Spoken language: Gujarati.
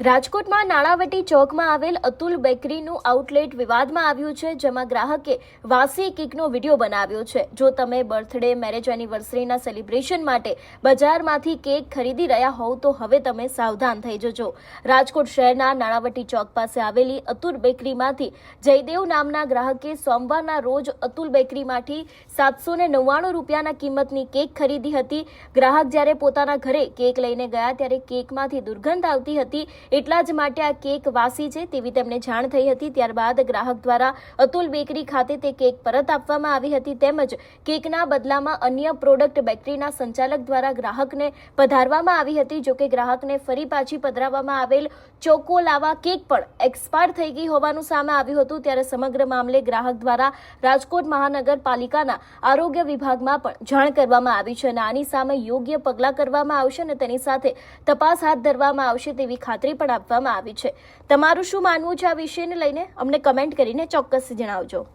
રાજકોટમાં નાણાવટી ચોકમાં આવેલ અતુલ બેકરીનું આઉટલેટ વિવાદમાં આવ્યું છે, જેમાં ગ્રાહકે વાસી કેકનો વીડિયો બનાવ્યો છે. જો તમે બર્થડે મેરેજ એનિવર્સરીના સેલિબ્રેશન માટે બજારમાંથી કેક ખરીદી રહ્યા હોવ, તો હવે તમે સાવધાન થઈ જજો. રાજકોટ શહેરના નાણાવટી ચોક પાસે આવેલી અતુલ બેકરીમાંથી જયદેવ નામના ગ્રાહકે સોમવારના રોજ અતુલ બેકરીમાંથી સાતસો ને નવ્વાણું રૂપિયાના કિંમતની કેક ખરીદી હતી. ગ્રાહક જ્યારે પોતાના ઘરે કેક લઈને ગયા, ત્યારે કેકમાંથી દુર્ગંધ આવતી હતી. એટલા જ માટે આ કેક વાસી છે તેવી તેમને જાણ થઈ હતી. ત્યારબાદ ગ્રાહક દ્વારા અતુલ બેકરી ખાતે તે કેક પરત આપવામાં આવી હતી તેમજ કેકના બદલામાં અન્ય પ્રોડક્ટ બેકરીના સંચાલક દ્વારા ગ્રાહકને પધારવામાં આવી હતી. જોકે ગ્રાહકને ફરી પાછી પધરાવવામાં આવેલ ચોકો લાવા કેક પણ એક્સપાયર થઈ ગઈ હોવાનું સામે આવ્યું હતું. ત્યારે સમગ્ર મામલે ગ્રાહક દ્વારા રાજકોટ મહાનગરપાલિકાના આરોગ્ય વિભાગમાં પણ જાણ કરવામાં આવી છે અને આની સામે યોગ્ય પગલાં કરવામાં આવશે અને તેની સાથે તપાસ હાથ ધરવામાં આવશે તેવી ખાતરી પણ આપવામાં આવી છે. તમારું શું માનવું છે આ વિષયને લઈને? અમને કમેન્ટ કરીને ચોક્કસ જણાવજો.